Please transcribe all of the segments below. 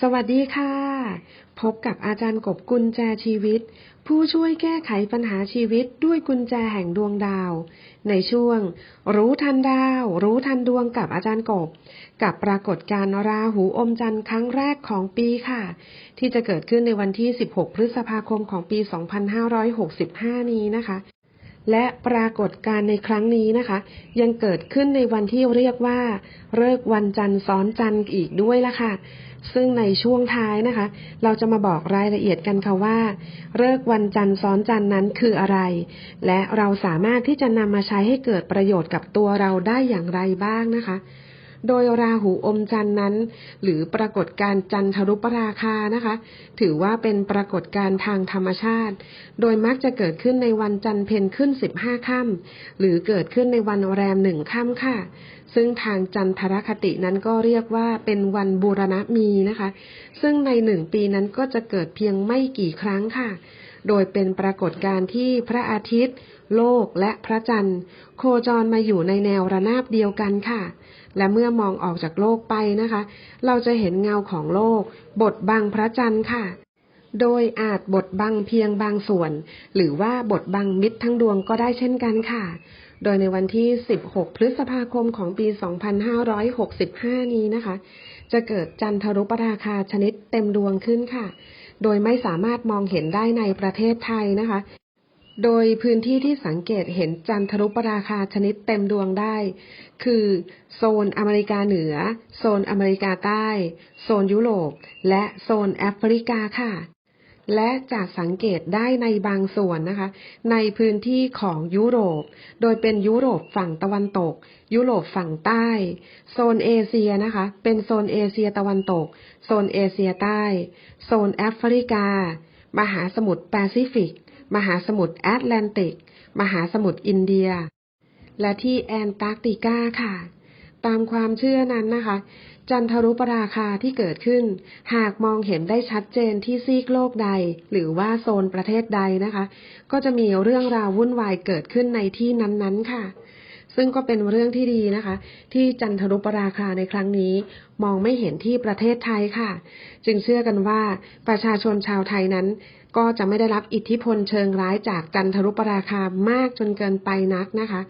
สวัสดีค่ะ พบกับอาจารย์กบกุญแจชีวิต ผู้ช่วยแก้ไขปัญหาชีวิตด้วยกุญแจแห่งดวงดาว ในช่วง รู้ทันดาว รู้ทันดวงกับอาจารย์กบ กับปรากฏการณ์ราหูอมจันทร์ครั้งแรกของปีค่ะ ที่จะเกิดขึ้นในวันที่ 16 พฤษภาคมของปี 2565 นี้นะคะและปรากฏการณ์ในครั้งนี้นะคะ ยังเกิดขึ้นในวันที่เรียกว่าเลิกวันจันทร์ซ้อนจันทร์อีกด้วยล่ะค่ะ ซึ่งในช่วงท้ายนะคะ เราจะมาบอกรายละเอียดกันค่ะว่าเลิกษ์วันจันทร์ซ้อนจันทร์นั้นคืออะไร และเราสามารถที่จะนำมาใช้ให้เกิดประโยชน์กับตัวเราได้อย่างไรบ้างนะคะ โดยราหูอมจันทร์นั้น หรือปรากฏการจันทรุปราคานะคะ ถือว่าเป็นปรากฏการทางธรรมชาติ โดยมักจะเกิดขึ้นในวันจันทร์เพ็ญขึ้น15ค่ำหรือเกิดขึ้นในวันแรมหนึ่งค่ำค่ะ ซึ่งทางจันทรคตินั้นก็เรียกว่าเป็นวันบูรณะมีนะคะ ซึ่งในหนึ่งปีนั้นก็จะเกิดเพียงไม่กี่ครั้งค่ะ โดยเป็นปรากฏการณ์ที่พระอาทิตย์ โลกและพระจันทร์ โคจรมาอยู่ในแนวระนาบเดียวกันค่ะ และเมื่อมองออกจากโลกไปนะคะ เราจะเห็นเงาของโลก บดบังพระจันทร์ค่ะ โดยอาจบดบังเพียงบางส่วน หรือว่าบดบังมิดทั้งดวงก็ได้เช่นกันค่ะ โดยในวันที่ 16 พฤษภาคมของปี 2565 นี้นะคะ จะเกิดจันทรุปราคาชนิดเต็มดวงขึ้นค่ะ โดยไม่สามารถมองเห็นได้ในประเทศไทยนะคะ โดยพื้นที่ที่สังเกตเห็นจันทรุปราคาชนิดเต็มดวงได้ คือโซนอเมริกาเหนือ โซนอเมริกาใต้ โซนยุโรป และโซนแอฟริกาค่ะ และจากสังเกตได้ในบางส่วนนะคะ ในพื้นที่ของยุโรป โดยเป็นยุโรปฝั่งตะวันตก ยุโรปฝั่งใต้ โซนเอเชียนะคะ เป็นโซนเอเชียตะวันตก โซนเอเชียใต้ โซนแอฟริกา มหาสมุทรแปซิฟิก มหาสมุทรแอตแลนติก มหาสมุทรอินเดีย และที่แอนตาร์กติกาค่ะ ตามความเชื่อนั้นนะคะ จันทรุปราคาที่เกิดขึ้น หากมองเห็นได้ชัดเจนที่ซีกโลกใด หรือว่าโซนประเทศใดนะคะ ก็จะมีเรื่องราววุ่นวายเกิดขึ้นในที่นั้นๆค่ะ ซึ่งก็เป็นเรื่องที่ดีนะคะ ที่จันทรุปราคาในครั้งนี้ มองไม่เห็นที่ประเทศไทยค่ะ จึงเชื่อกันว่าประชาชนชาวไทยนั้น ก็จะไม่ได้รับอิทธิพลเชิงร้ายจากจันทรุปราคามากจนเกินไปนักนะคะ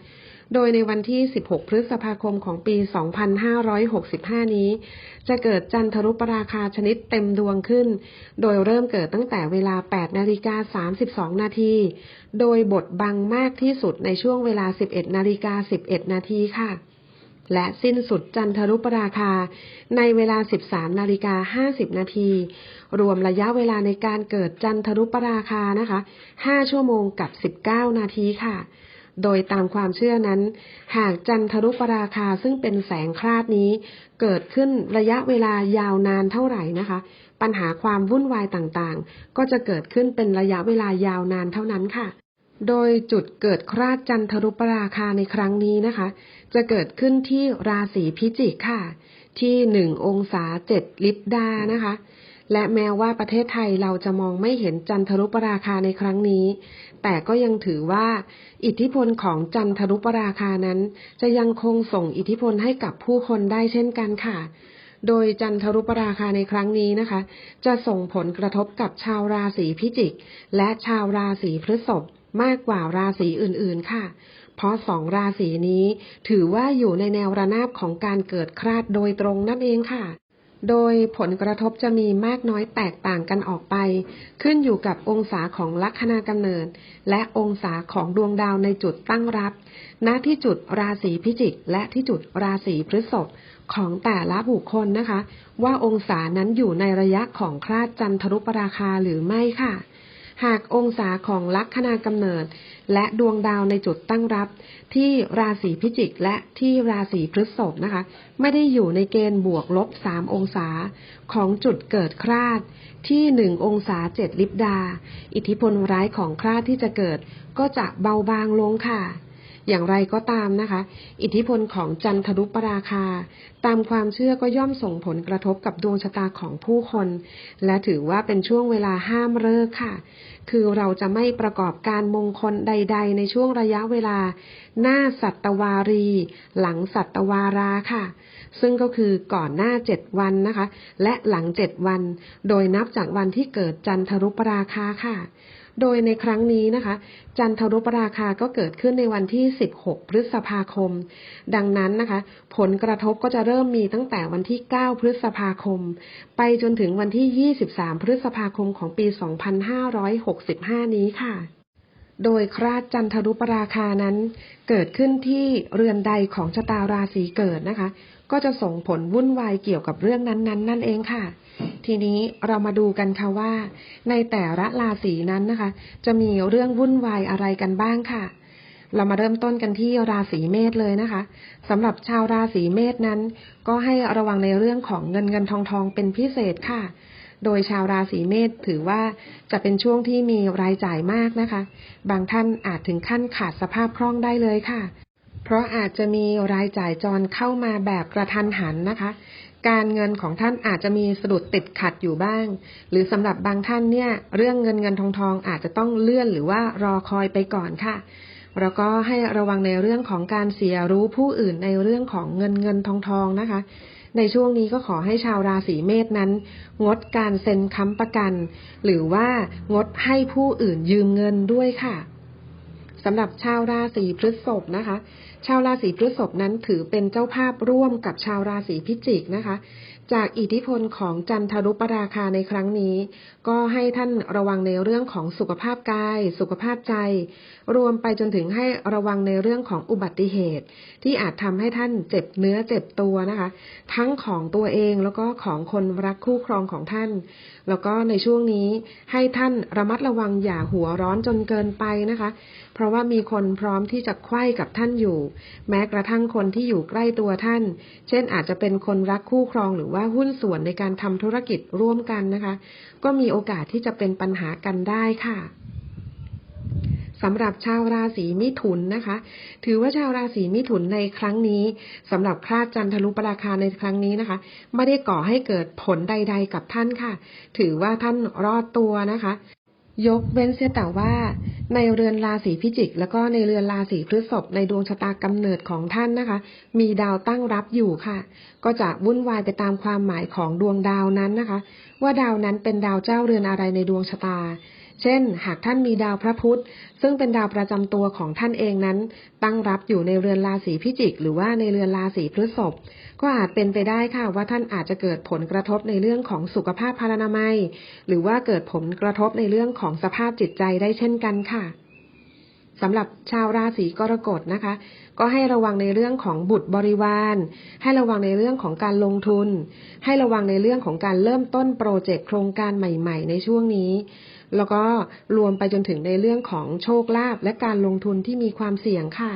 โดยในวันที่ 16 พฤษภาคมของปี 2565 นี้ จะเกิดจันทรุปราคาชนิดเต็มดวงขึ้น โดยเริ่มเกิดตั้งแต่เวลา 8 นาฬิกา 32 นาที โดยบทบังมากที่สุดในช่วงเวลา 11 นาฬิกา 11 นาทีค่ะและสิ้นสุดจันทรุปราคาในเวลา 13 นาฬิกา 50 นาที รวมระยะเวลาในการเกิดจันทรุปราคานะคะ 5 ชั่วโมงกับ 19 นาทีค่ะ โดยตามความเชื่อนั้น หากจันทรุปราคาซึ่งเป็นแสงคลาดนี้ เกิดขึ้นระยะเวลายาวนานเท่าไหร่นะคะ ปัญหาความวุ่นวายต่างๆ ก็จะเกิดขึ้นเป็นระยะเวลายาวนานเท่านั้นค่ะ โดยจุดเกิดคราดจันทรุปราคาในครั้งนี้นะคะ จะเกิดขึ้นที่ราศีพิจิกค่ะ ที่หนึ่งองศาเจ็ดลิบดานะคะ และแม้ว่าประเทศไทยเราจะมองไม่เห็นจันทรุปราคาในครั้งนี้ แต่ก็ยังถือว่า อิทธิพลของจันทรุปราคานั้น จะยังคงส่งอิทธิพลให้กับผู้คนได้เช่นกันค่ะ โดยจันทรุปราคาในครั้งนี้นะคะ จะส่งผลกระทบกับชาวราศีพิจิก และชาวราศีพฤษภมากกว่าราศีอื่นๆค่ะ เพราะสองราศีนี้ถือว่าอยู่ในแนวระนาบของการเกิดคราดโดยตรงนั่นเองค่ะ โดยผลกระทบจะมีมากน้อยแตกต่างกันออกไป ขึ้นอยู่กับองศาของลัคนากำเนิด และองศาของดวงดาวในจุดตั้งรับ ณที่จุดราศีพิจิก และที่จุดราศีพฤษภของแต่ละบุคคลนะคะ ว่าองศานั้นอยู่ในระยะของคลาดจันทรุปราคาหรือไม่ค่ะ หากองศาของลัคนากำเนิด และดวงดาวในจุดตั้งรับ ที่ราศีพิจิกและที่ราศีพฤษภนะคะ ไม่ได้อยู่ในเกณฑ์บวกลบ3องศาของจุดเกิดคราดที่1องศา7ลิบดา อิทธิพลร้ายของคราดที่จะเกิดก็จะเบาบางลงค่ะ อย่างไรก็ตามนะคะ อิทธิพลของจันทรุปราคา ตามความเชื่อก็ย่อมส่งผลกระทบกับดวงชะตาของผู้คน และถือว่าเป็นช่วงเวลาห้ามเลิกค่ะ คือเราจะไม่ประกอบการมงคลใด ๆ ในช่วงระยะเวลา หน้าสัตวารี หลังสัตวาราค่ะ ซึ่งก็คือก่อนหน้าเจ็ดวันนะคะ และหลังเจ็ดวัน โดยนับจากวันที่เกิดจันทรุปราคาค่ะ โดยในครั้งนี้นะคะ จันทรุปราคาก็เกิดขึ้นในวันที่ 16 พฤษภาคม ดังนั้นนะคะ ผลกระทบก็จะเริ่มมีตั้งแต่วันที่ 9 พฤษภาคม ไปจนถึงวันที่ 23 พฤษภาคมของปี 2565 นี้ค่ะโดยคราดจันทรุปราคานั้นเกิดขึ้นที่เรือนใดของชะตาราศีเกิดนะคะ ก็จะส่งผลวุ่นวายเกี่ยวกับเรื่องนั้นๆนั่นเองค่ะ ทีนี้เรามาดูกันค่ะว่า ในแต่ละราศีนั้นนะคะ จะมีเรื่องวุ่นวายอะไรกันบ้างค่ะ เรามาเริ่มต้นกันที่ราศีเมษเลยนะคะสำหรับชาวราศีเมษนั้น ก็ให้ระวังในเรื่องของเงินเงินทองทองเป็นพิเศษค่ะโดยชาวราศีเมษถือว่าจะเป็นช่วงที่มีรายจ่ายมากนะคะ บางท่านอาจถึงขั้นขาดสภาพคล่องได้เลยค่ะ เพราะอาจจะมีรายจ่ายจรเข้ามาแบบกระทันหันนะคะ การเงินของท่านอาจจะมีสะดุดติดขัดอยู่บ้าง หรือสำหรับบางท่านเนี่ย เรื่องเงินเงินทองทองอาจจะต้องเลื่อนหรือว่ารอคอยไปก่อนค่ะแล้วก็ให้ระวังในเรื่องของการเสียรู้ผู้อื่นในเรื่องของเงินเงินทองทองนะคะ ในช่วงนี้ก็ขอให้ชาวราศีเมษนั้น งดการเซ็นค้ำประกัน หรือว่างดให้ผู้อื่นยืมเงินด้วยค่ะสำหรับชาวราศีพฤษภนะคะ ชาวราศีพฤษภนั้นถือเป็นเจ้าภาพร่วมกับชาวราศีพิจิกนะคะ จากอิทธิพลของจันทรุปราคาในครั้งนี้ ก็ให้ท่านระวังในเรื่องของสุขภาพกาย สุขภาพใจ รวมไปจนถึงให้ระวังในเรื่องของอุบัติเหตุ ที่อาจทำให้ท่านเจ็บเนื้อเจ็บตัวนะคะ ทั้งของตัวเองแล้วก็ของคนรักคู่ครองของท่าน แล้วก็ในช่วงนี้ให้ท่านระมัดระวังอย่าหัวร้อนจนเกินไปนะคะ เพราะว่ามีคนพร้อมที่จะไขว้กับท่านอยู่ แม้กระทั่งคนที่อยู่ใกล้ตัวท่าน เช่นอาจจะเป็นคนรักคู่ครองหรือว่าหุ้นส่วนในการทำธุรกิจร่วมกันนะคะ ก็มีโอกาสที่จะเป็นปัญหากันได้ค่ะสำหรับชาวราศีมิถุนนะคะ ถือว่าชาวราศีมิถุนในครั้งนี้สำหรับคราดจันทรุปราคาในครั้งนี้นะคะ ไม่ได้ก่อให้เกิดผลใด ๆ กับท่านค่ะ ถือว่าท่านรอดตัวนะคะ ยกเว้นเสียแต่ว่า ในเรือนราศีพิจิก แล้วก็ในเรือนราศีพฤษภในดวงชะตากำเนิดของท่านนะคะ มีดาวตั้งรับอยู่ค่ะ ก็จะวุ่นวายไปตามความหมายของดวงดาวนั้นนะคะ ว่าดาวนั้นเป็นดาวเจ้าเรือนอะไรในดวงชะตา เช่น หากท่านมีดาวพระพุธ ซึ่งเป็นดาวประจำตัวของท่านเองนั้น ตั้งรับอยู่ในเรือนราศีพิจิก หรือว่าในเรือนราศีพฤษภก็อาจเป็นไปได้ค่ะว่าท่านอาจจะเกิดผลกระทบในเรื่องของสุขภาพพารานามัย หรือว่าเกิดผลกระทบในเรื่องของสภาพจิตใจได้เช่นกันค่ะสำหรับชาวราศีกรกฎนะคะ ก็ให้ระวังในเรื่องของบุตรบริวาร ให้ระวังในเรื่องของการลงทุน ให้ระวังในเรื่องของการเริ่มต้นโปรเจกต์โครงการใหม่ ๆ ในช่วงนี้ แล้วก็รวมไปจนถึงในเรื่องของโชคลาภและการลงทุนที่มีความเสี่ยงค่ะ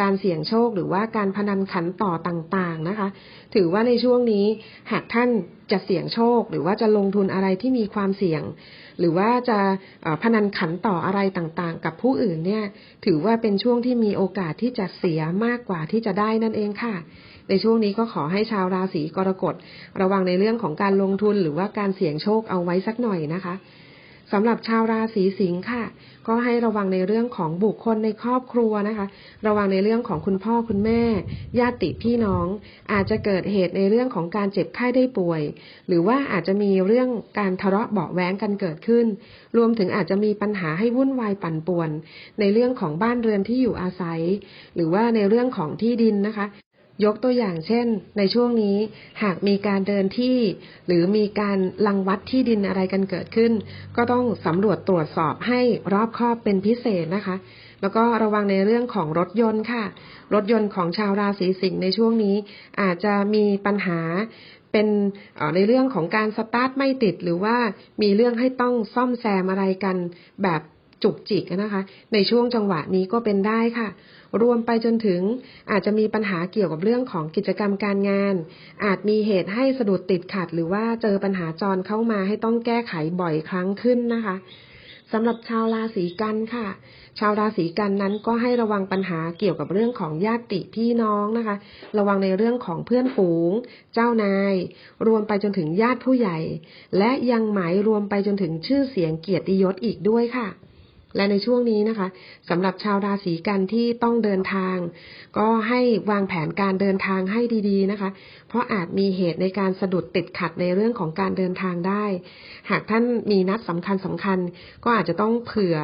การเสี่ยงโชคหรือว่าการพนันขันต่อต่างๆนะคะ ถือว่าในช่วงนี้หากท่านจะเสี่ยงโชค หรือว่าจะลงทุนอะไรที่มีความเสี่ยง หรือว่าจะพนันขันต่ออะไรต่างๆ กับผู้อื่นเนี่ย ถือว่าเป็นช่วงที่มีโอกาสที่จะเสียมากกว่าที่จะได้นั่นเองค่ะในช่วงนี้ก็ขอให้ชาวราศีกรกฎระวังในเรื่องของการลงทุนหรือว่าการเสี่ยงโชคเอาไว้สักหน่อยนะคะ สำหรับชาวราศีสิงค์ค่ะ ก็ให้ระวังในเรื่องของบุคคลในครอบครัวนะคะ ระวังในเรื่องของคุณพ่อคุณแม่ ญาติพี่น้อง อาจจะเกิดเหตุในเรื่องของการเจ็บไข้ได้ป่วย หรือว่าอาจจะมีเรื่องการทะเลาะเบาแว้งกันเกิดขึ้น รวมถึงอาจจะมีปัญหาให้วุ่นวายปั่นป่วน ในเรื่องของบ้านเรือนที่อยู่อาศัย หรือว่าในเรื่องของที่ดินนะคะ ยกตัวอย่างเช่น ในช่วงนี้หากมีการเดินที่ หรือมีการลังวัดที่ดินอะไรกันเกิดขึ้น ก็ต้องสำรวจตรวจสอบให้รอบคอบเป็นพิเศษนะคะ แล้วก็ระวังในเรื่องของรถยนต์ค่ะ รถยนต์ของชาวราศีสิงห์ในช่วงนี้อาจจะมีปัญหาเป็นในเรื่องของการสตาร์ทไม่ติดหรือว่ามีเรื่องให้ต้องซ่อมแซมอะไรกันแบบ จุกจิกนะคะ ในช่วงจังหวะนี้ก็เป็นได้ค่ะ รวมไปจนถึงอาจจะมีปัญหาเกี่ยวกับเรื่องของกิจกรรมการงาน อาจมีเหตุให้สะดุดติดขัด หรือว่าเจอปัญหาจรเข้ามาให้ต้องแก้ไขบ่อยครั้งขึ้นนะคะสำหรับชาวราศีกันค่ะ ชาวราศีกันนั้นก็ให้ระวังปัญหาเกี่ยวกับเรื่องของญาติพี่น้องนะคะ ระวังในเรื่องของเพื่อนฝูง เจ้านาย รวมไปจนถึงญาติผู้ใหญ่ และยังหมายรวมไปจนถึงชื่อเสียงเกียรติยศอีกด้วยค่ะ และในช่วงนี้นะคะสำหรับชาวราศีกันที่ต้องเดินทาง ก็ให้วางแผนการเดินทางให้ดีๆนะคะ เพราะอาจมีเหตุในการสะดุดติดขัดในเรื่องของการเดินทางได้ หากท่านมีนัดสำคัญสำคัญ ก็อาจจะต้องเผื่อ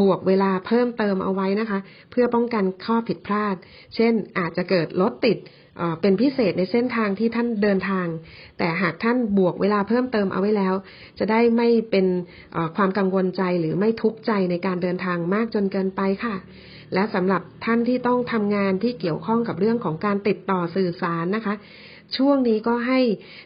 บวกเวลาเพิ่มเติมเอาไว้นะคะ เพื่อป้องกันข้อผิดพลาด เช่นอาจจะเกิดรถติด เป็นพิเศษในเส้นทางที่ท่านเดินทาง แต่หากท่านบวกเวลาเพิ่มเติมเอาไว้แล้ว จะได้ไม่เป็นความกังวลใจหรือไม่ทุกข์ใจในการเดินทางมากจนเกินไปค่ะ และสำหรับท่านที่ต้องทำงานที่เกี่ยวข้องกับเรื่องของการติดต่อสื่อสารนะคะช่วงนี้ก็ให้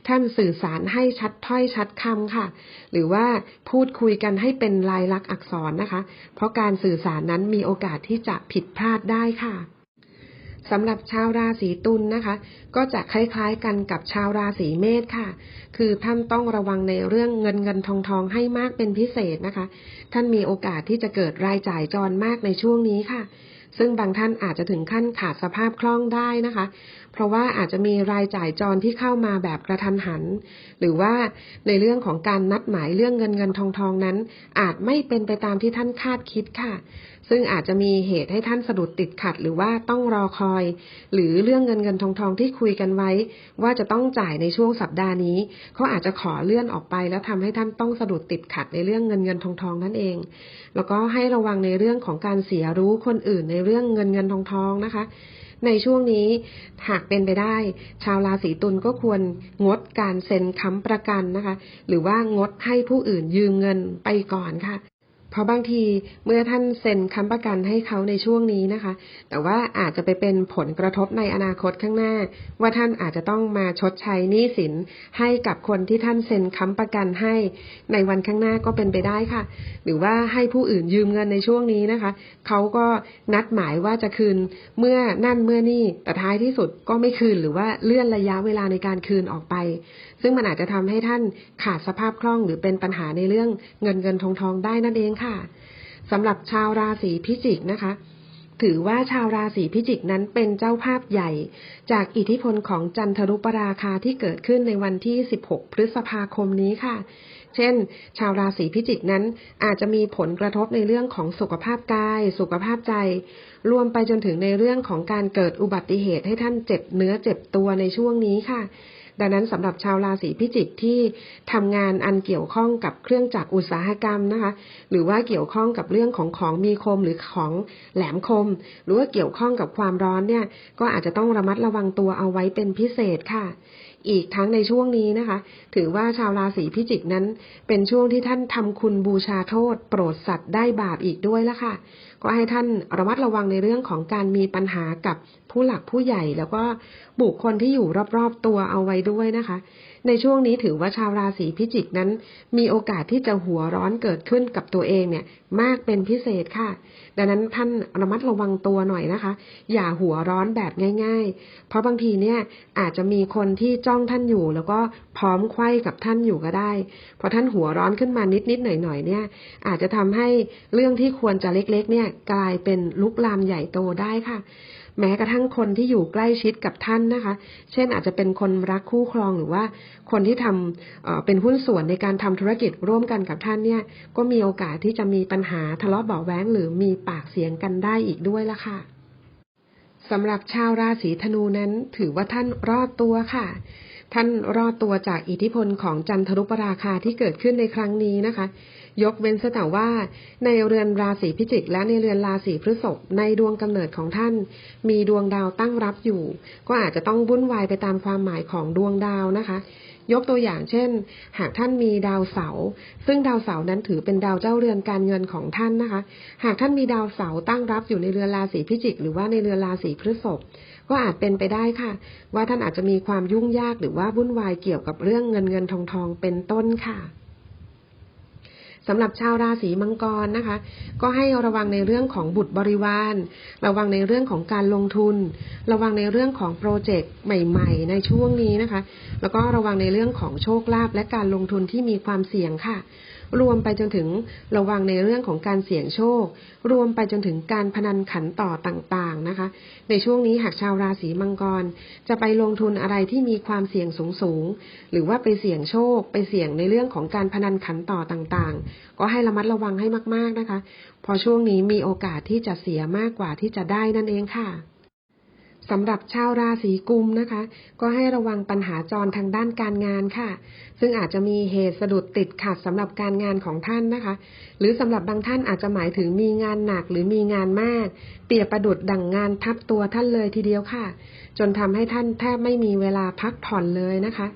ท่านสื่อสารให้ชัดถ้อยชัดคำค่ะ หรือว่าพูดคุยกันให้เป็นลายลักษณ์อักษรนะคะ เพราะการสื่อสารนั้นมีโอกาสที่จะผิดพลาดได้ค่ะ สำหรับชาวราศีตุลนะคะ ก็จะคล้ายๆกันกับชาวราศีเมษค่ะ คือท่านต้องระวังในเรื่องเงินเงินทองทองให้มากเป็นพิเศษนะคะ ท่านมีโอกาสที่จะเกิดรายจ่ายจรมากในช่วงนี้ค่ะ ซึ่งบางท่านอาจจะถึงขั้นขาดสภาพคล่องได้นะคะ เพราะว่าอาจจะมีรายจ่ายจรที่เข้ามาแบบกระทันหัน หรือว่าในเรื่องของการนัดหมายเรื่องเงินเงินทองทองนั้น อาจไม่เป็นไปตามที่ท่านคาดคิดค่ะ ซึ่งอาจจะมีเหตุให้ท่านสะดุดติดขัด หรือว่าต้องรอคอย หรือเรื่องเงินเงินทองทองที่คุยกันไว้ ว่าจะต้องจ่ายในช่วงสัปดาห์นี้เขาอาจจะขอเลื่อนออกไป แล้วทำให้ท่านต้องสะดุดติดขัดในเรื่องเงินเงินทองทองนั่นเอง แล้วก็ให้ระวังในเรื่องของการเสียรู้คนอื่นในเรื่องเงินเงินทองทองนะคะ ในช่วงนี้หากเป็นไปได้ ชาวราศีตุลก็ควรงดการเซ็นค้ำประกันนะคะ หรือว่างดให้ผู้อื่นยืมเงินไปก่อนค่ะ เพราะบางทีเมื่อท่านเซ็นค้ำประกันให้เขาในช่วงนี้นะคะ แต่ว่าอาจจะไปเป็นผลกระทบในอนาคตข้างหน้า ว่าท่านอาจจะต้องมาชดใช้หนี้สินให้กับคนที่ท่านเซ็นค้ำประกันให้ในวันข้างหน้าก็เป็นไปได้ค่ะ หรือว่าให้ผู้อื่นยืมเงินในช่วงนี้นะคะ เขาก็นัดหมายว่าจะคืนเมื่อนั่นเมื่อนี่แต่ท้ายที่สุดก็ไม่คืนหรือว่าเลื่อนระยะเวลาในการคืนออกไปซึ่งมันอาจจะทำให้ท่านขาดสภาพคล่องหรือเป็นปัญหาในเรื่องเงินเงินทองทองได้นั่นเองค่ะสำหรับชาวราศีพิจิกนะคะ ถือว่าชาวราศีพิจิกนั้นเป็นเจ้าภาพใหญ่ จากอิทธิพลของจันทรุปราคาที่เกิดขึ้นในวันที่ 16 พฤษภาคมนี้ค่ะเช่น ชาวราศีพิจิกนั้นอาจจะมีผลกระทบในเรื่องของสุขภาพกาย สุขภาพใจ รวมไปจนถึงในเรื่องของการเกิดอุบัติเหตุให้ท่านเจ็บเนื้อเจ็บตัวในช่วงนี้ค่ะ ดังนั้นสำหรับชาวราศีพิจิกที่ทำงานอันเกี่ยวข้องกับเครื่องจักรอุตสาหกรรมนะคะ หรือว่าเกี่ยวข้องกับเรื่องของของมีคมหรือของแหลมคม หรือว่าเกี่ยวข้องกับความร้อนเนี่ย ก็อาจจะต้องระมัดระวังตัวเอาไว้เป็นพิเศษค่ะ อีกทั้งในช่วงนี้นะคะ ถือว่าชาวราศีพิจิกนั้น เป็นช่วงที่ท่านทำคุณบูชาโทษ โปรดสัตว์ได้บาปอีกด้วยละค่ะ ก็ให้ท่านระมัดระวังในเรื่องของการมีปัญหากับผู้หลักผู้ใหญ่ แล้วก็บุคคลที่อยู่รอบๆตัวเอาไว้ด้วยนะคะในช่วงนี้ถือว่าชาวราศีพิจิกนั้น มีโอกาสที่จะหัวร้อนเกิดขึ้นกับตัวเองเนี่ย มากเป็นพิเศษค่ะ ดังนั้นท่านระมัดระวังตัวหน่อยนะคะ อย่าหัวร้อนแบบง่าย ๆ เพราะบางทีเนี่ยอาจจะมีคนที่จ้องท่านอยู่ แล้วก็พร้อมไขว้กับท่านอยู่ก็ได้พอท่านหัวร้อนขึ้นมานิดๆหน่อยๆเนี่ย อาจจะทำให้เรื่องที่ควรจะเล็ก ๆ เนี่ยกลายเป็นลุกลามใหญ่โตได้ค่ะ แม้กระทั่งคนที่อยู่ใกล้ชิดกับท่านนะคะ เช่นอาจจะเป็นคนรักคู่ครองหรือว่าคนที่ทำเเป็นหุ้นส่วนในการทำธุรกิจร่วมกันกับท่านเนี่ย ก็มีโอกาสที่จะมีปัญหาทะเลาะเบาะแว้งหรือมีปากเสียงกันได้อีกด้วยละค่ะสำหรับชาวราศีธนูนั้นถือว่าท่านรอดตัวค่ะ ท่านรอดตัวจากอิทธิพลของจันทรุปราคาที่เกิดขึ้นในครั้งนี้นะคะ ยกเว้นแต่ว่าในเรือนราศีพิจิกและในเรือนราศีพฤษภในดวงกำเนิดของท่าน มีดวงดาวตั้งรับอยู่ ก็อาจจะต้องวุ่นวายไปตามความหมายของดวงดาวนะคะ ยกตัวอย่างเช่น หากท่านมีดาวเสาร์ซึ่งดาวเสาร์นั้นถือเป็นดาวเจ้าเรือนการเงินของท่านนะคะ หากท่านมีดาวเสาร์ตั้งรับอยู่ในเรือนราศีพิจิก หรือว่าในเรือนราศีพฤษภ ก็อาจเป็นไปได้ค่ะ ว่าท่านอาจจะมีความยุ่งยากหรือว่าวุ่นวายเกี่ยวกับเรื่องเงินเงินทองทองเป็นต้นค่ะสำหรับชาวราศีมังกรนะคะ ก็ให้ระวังในเรื่องของบุตรบริวาร ระวังในเรื่องของการลงทุน ระวังในเรื่องของโปรเจกต์ใหม่ ๆ ในช่วงนี้นะคะ แล้วก็ระวังในเรื่องของโชคลาภและการลงทุนที่มีความเสี่ยงค่ะ รวมไปจนถึงระวังในเรื่องของการเสี่ยงโชค รวมไปจนถึงการพนันขันต่อต่างๆนะคะ ในช่วงนี้หากชาวราศีมังกร จะไปลงทุนอะไรที่มีความเสี่ยงสูงๆหรือว่าไปเสี่ยงโชค ไปเสี่ยงในเรื่องของการพนันขันต่อต่างๆ ก็ให้ระมัดระวังให้มาก ๆนะคะเพราะช่วงนี้มีโอกาสที่จะเสียมากกว่าที่จะได้นั่นเองค่ะ สำหรับชาวราศีกุมนะคะ ก็ให้ระวังปัญหาจรทางด้านการงานค่ะ ซึ่งอาจจะมีเหตุสะดุดติดขัดสำหรับการงานของท่านนะคะ หรือสำหรับบางท่านอาจจะหมายถึงมีงานหนักหรือมีงานมาก เปียบประดุดดั่งงานทับตัวท่านเลยทีเดียวค่ะ จนทำให้ท่านแทบไม่มีเวลาพักผ่อนเลยนะคะ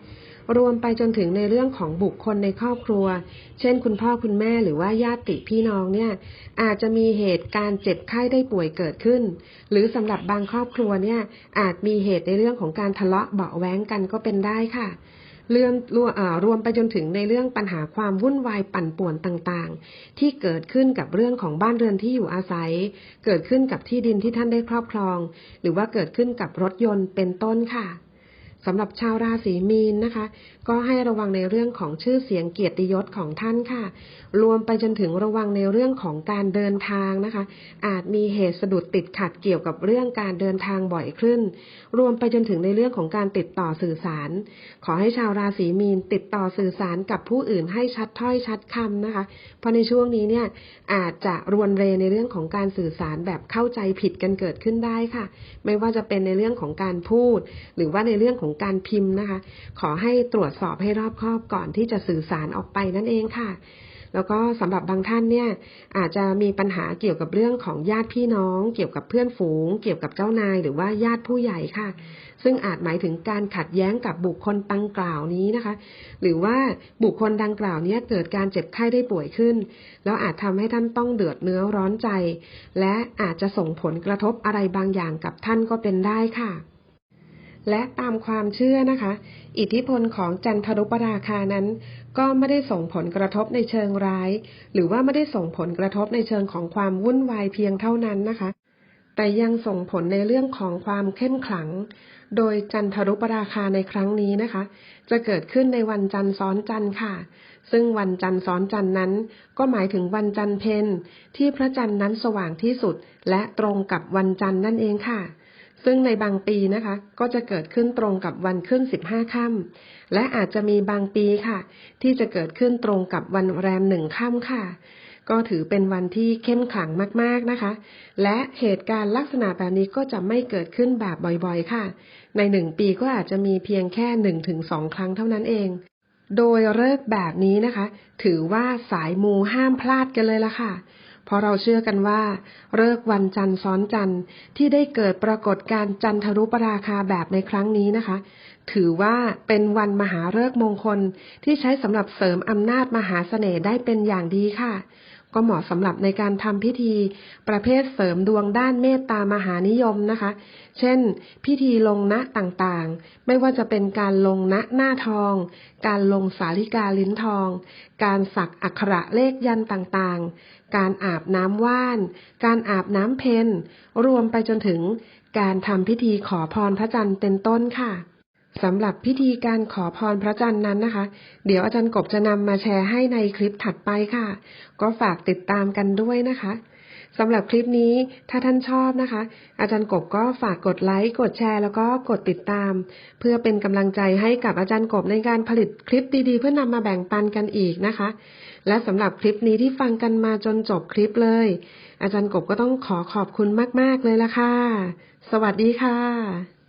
รวมไปจนถึงในเรื่องของบุคคลในครอบครัว เช่น คุณพ่อคุณแม่หรือว่าญาติพี่น้องเนี่ย อาจจะมีเหตุการณ์เจ็บไข้ได้ป่วยเกิดขึ้น หรือสำหรับบางครอบครัวเนี่ย อาจมีเหตุในเรื่องของการทะเลาะเบาแว้งกันก็เป็นได้ค่ะเรื่องรวมไปจนถึงในเรื่องปัญหาความวุ่นวายปั่นป่วนต่างๆ ที่เกิดขึ้นกับเรื่องของบ้านเรือนที่อยู่อาศัย เกิดขึ้นกับที่ดินที่ท่านได้ครอบครอง หรือว่าเกิดขึ้นกับรถยนต์เป็นต้นค่ะ สำหรับชาวราศีมีนนะคะ ก็ให้ระวังในเรื่องของชื่อเสียงเกียรติยศของท่านค่ะ รวมไปจนถึงระวังในเรื่องของการเดินทางนะคะ อาจมีเหตุสะดุดติดขัดเกี่ยวกับเรื่องการเดินทางบ่อยขึ้น รวมไปจนถึงในเรื่องของการติดต่อสื่อสาร ขอให้ชาวราศีมีนติดต่อสื่อสารกับผู้อื่นให้ชัดถ้อยชัดคำนะคะ เพราะในช่วงนี้เนี่ยอาจจะรวนเรในเรื่องของการสื่อสารแบบเข้าใจผิดกันเกิดขึ้นได้ค่ะ ไม่ว่าจะเป็นในเรื่องของการพูด หรือว่าในเรื่องของการพิมพ์นะคะ ขอให้ตรวจสอบให้รอบคอบก่อนที่จะสื่อสารออกไปนั่นเองค่ะ แล้วก็สำหรับบางท่านเนี่ย อาจจะมีปัญหาเกี่ยวกับเรื่องของญาติพี่น้อง เกี่ยวกับเพื่อนฝูง เกี่ยวกับเจ้านายหรือว่าญาติผู้ใหญ่ค่ะ ซึ่งอาจหมายถึงการขัดแย้งกับบุคคลดังกล่าวนี้นะคะ หรือว่าบุคคลดังกล่าวนี้เกิดการเจ็บไข้ได้ป่วยขึ้น แล้วอาจทำให้ท่านต้องเดือดเนื้อร้อนใจ และอาจจะส่งผลกระทบอะไรบางอย่างกับท่านก็เป็นได้ค่ะ และตามความเชื่อนะคะ อิทธิพลของจันทรุปราคานั้น ก็ไม่ได้ส่งผลกระทบในเชิงร้าย หรือว่าไม่ได้ส่งผลกระทบในเชิงของความวุ่นวายเพียงเท่านั้นนะคะ แต่ยังส่งผลในเรื่องของความเข้มขลัง โดยจันทรุปราคาในครั้งนี้นะคะ จะเกิดขึ้นในวันจันทร์ซ้อนจันทร์ค่ะ ซึ่งวันจันทร์ซ้อนจันทร์นั้น ก็หมายถึงวันจันทร์เพนที่พระจันทร์นั้นสว่างที่สุด และตรงกับวันจันทร์นั่นเองค่ะ ซึ่งในบางปีนะคะ ก็จะเกิดขึ้นตรงกับวันขึ้นสิบห้าค่ำและอาจจะมีบางปีค่ะ ที่จะเกิดขึ้นตรงกับวันแรมหนึ่งค่ำค่ะ ก็ถือเป็นวันที่เข้มขลังมากๆนะคะ และเหตุการณ์ลักษณะแบบนี้ก็จะไม่เกิดขึ้นแบบบ่อยๆค่ะ ในหนึ่งปีก็อาจจะมีเพียงแค่หนึ่งถึงสองครั้งเท่านั้นเอง โดยเลิกแบบนี้นะคะ ถือว่าสายมูห้ามพลาดกันเลยละค่ะ เพราะเราเชื่อกันว่าเลิกวันจันทร์ซ้อนจันทร์ที่ได้เกิดปรากฏการจันทรุปราคาแบบในครั้งนี้นะคะ ถือว่าเป็นวันมหาเลิกมงคลที่ใช้สำหรับเสริมอำนาจมหาเสน่ห์ได้เป็นอย่างดีค่ะ ก็เหมาะสำหรับในการทำพิธีประเภทเสริมดวงด้านเมตตามหานิยมนะคะ เช่น พิธีลงณต่างๆ ไม่ว่าจะเป็นการลงณหน้าทอง การลงสาลิกาลิ้นทอง การสักอักขระเลขยันต่างๆ การอาบน้ำว่าน การอาบน้ำเพนรวมไปจนถึงการทำพิธีขอพรพระจันทร์เป็นต้นค่ะ สำหรับพิธีการขอพรพระจันทร์นั้นนะคะ เดี๋ยวอาจารย์กบจะนำมาแชร์ให้ในคลิปถัดไปค่ะ ก็ฝากติดตามกันด้วยนะคะสำหรับคลิปนี้ถ้าท่านชอบนะคะ อาจารย์กบก็ฝากกดไลค์กดแชร์ แล้วก็กดติดตาม เพื่อเป็นกำลังใจให้กับอาจารย์กบในการผลิตคลิปดีๆ เพื่อนำมาแบ่งปันกันอีกนะคะ และสำหรับคลิปนี้ที่ฟังกันมาจนจบคลิปเลย อาจารย์กบก็ต้องขอขอบคุณมาก ๆเลยละค่ะ สวัสดีค่ะ